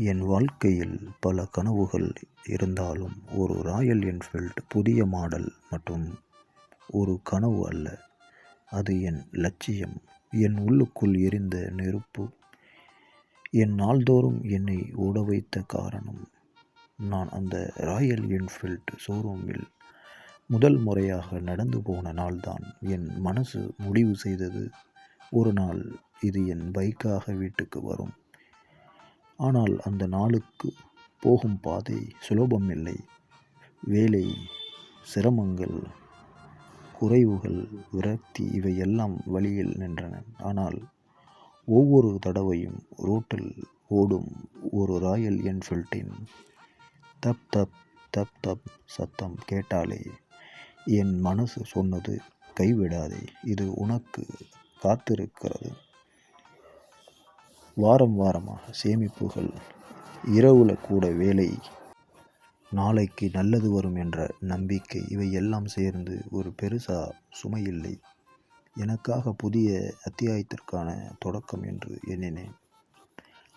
என் வாழ்க்கையில் பல கனவுகள் இருந்தாலும் ஒரு ராயல் என்ஃபீல்டு புதிய மாடல் மற்றும் ஒரு கனவு அல்ல. அது என் லட்சியம். என் உள்ளுக்குள் எரிந்த நெருப்பு. என் நாள்தோறும் என்னை ஓட வைத்த காரணம். நான் அந்த ராயல் என்ஃபீல்டு ஷோரூமில் முதல் முறையாக நடந்து போன நாள்தான் என் மனசு முடிவு செய்தது. ஒரு நாள் இது என் பைக்காக வீட்டுக்கு வரும். ஆனால் அந்த நாளுக்கு போகும் பாதை சுலபம் இல்லை வேலை சிரமங்கள் குறைவுகள் விரக்தி இவையெல்லாம் வழியில் நின்றன. ஆனால் ஒவ்வொரு தடவையும் ரோட்டில் ஓடும் ஒரு ராயல் என்ஃபீல்டின் தப் தப் தப் தப் சத்தம் கேட்டாலே என் மனசு சொன்னது கைவிடாதே இது உனக்கு காத்திருக்கிறது. வாரம் வாரமாக சேமிப்புகள் இரவுல கூட வேலை நாளைக்கு நல்லது வரும் என்ற நம்பிக்கை இவை எல்லாம் சேர்ந்து ஒரு பெருசா சுமையில்லை. எனக்காக புதிய அத்தியாயத்திற்கான தொடக்கம் என்று எண்ணினேன்.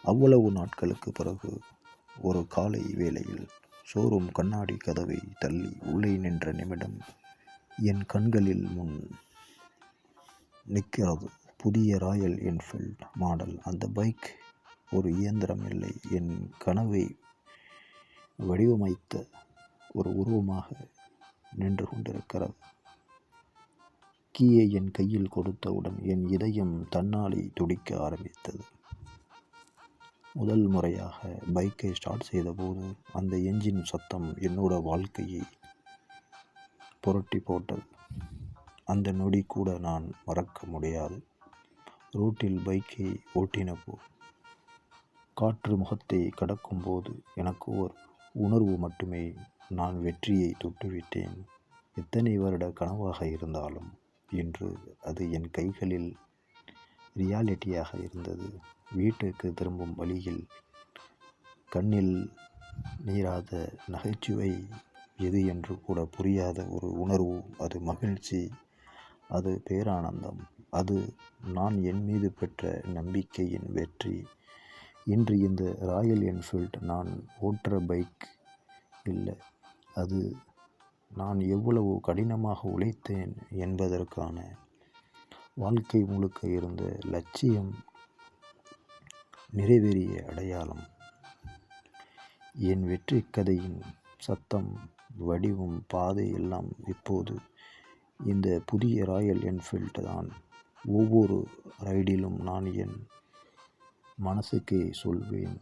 அவ்வளவு நாட்களுக்கு பிறகு ஒரு காலை வேளையில் ஷோரூம் கண்ணாடி கதவை தள்ளி உள்ளே நின்ற நிமிடம் என் கண்களில் முன் நிற்கிறது. புதிய ராயல் என்ஃபீல்ட் மாடல் அந்த பைக் ஒரு இயந்திரம் இல்லை. என் கனவை வடிவமைத்த ஒரு உருவமாக நின்று கொண்டிருக்கிறது. கீயை என் கையில் கொடுத்தவுடன் என் இதயம் தன்னாலே துடிக்க ஆரம்பித்தது. முதல் முறையாக பைக்கை ஸ்டார்ட் செய்தபோது அந்த என்ஜின் சத்தம் என்னோட வாழ்க்கையை புரட்டி போட்டது. அந்த நொடி கூட நான் மறக்க முடியாது. ரோட்டில் பைக்கை ஓட்டினப்போ காற்று முகத்தை கடக்கும்போது எனக்கு ஓர் உணர்வு மட்டுமே. நான் வெற்றியை தொட்டுவிட்டேன். எத்தனை வருட கனவாக இருந்தாலும் இன்று அது என் கைகளில் ரியாலிட்டியாக இருந்தது. வீட்டுக்கு திரும்பும் வழியில் கண்ணில் நீராத நகைச்சுவை எது என்று கூட புரியாத ஒரு உணர்வு அது மகிழ்ச்சி அது பேரானந்தம். அது நான் என் மீது பெற்ற நம்பிக்கையின் வெற்றி. இன்று இந்த ராயல் என்ஃபீல்டு நான் ஓட்டுற பைக் இல்லை. அது நான் எவ்வளவு கடினமாக உழைத்தேன் என்பதற்கான வாழ்க்கை முழுக்க இருந்த லட்சியம் நிறைவேறிய அடையாளம். என் வெற்றி கதையின் சத்தம் வடிவம் பாதை எல்லாம் இப்போது இந்த புதிய ராயல் என்ஃபீல்டு தான் ஒவ்வொரு ரைடிலும் நான் என் மனசுக்கே சொல்வேன்.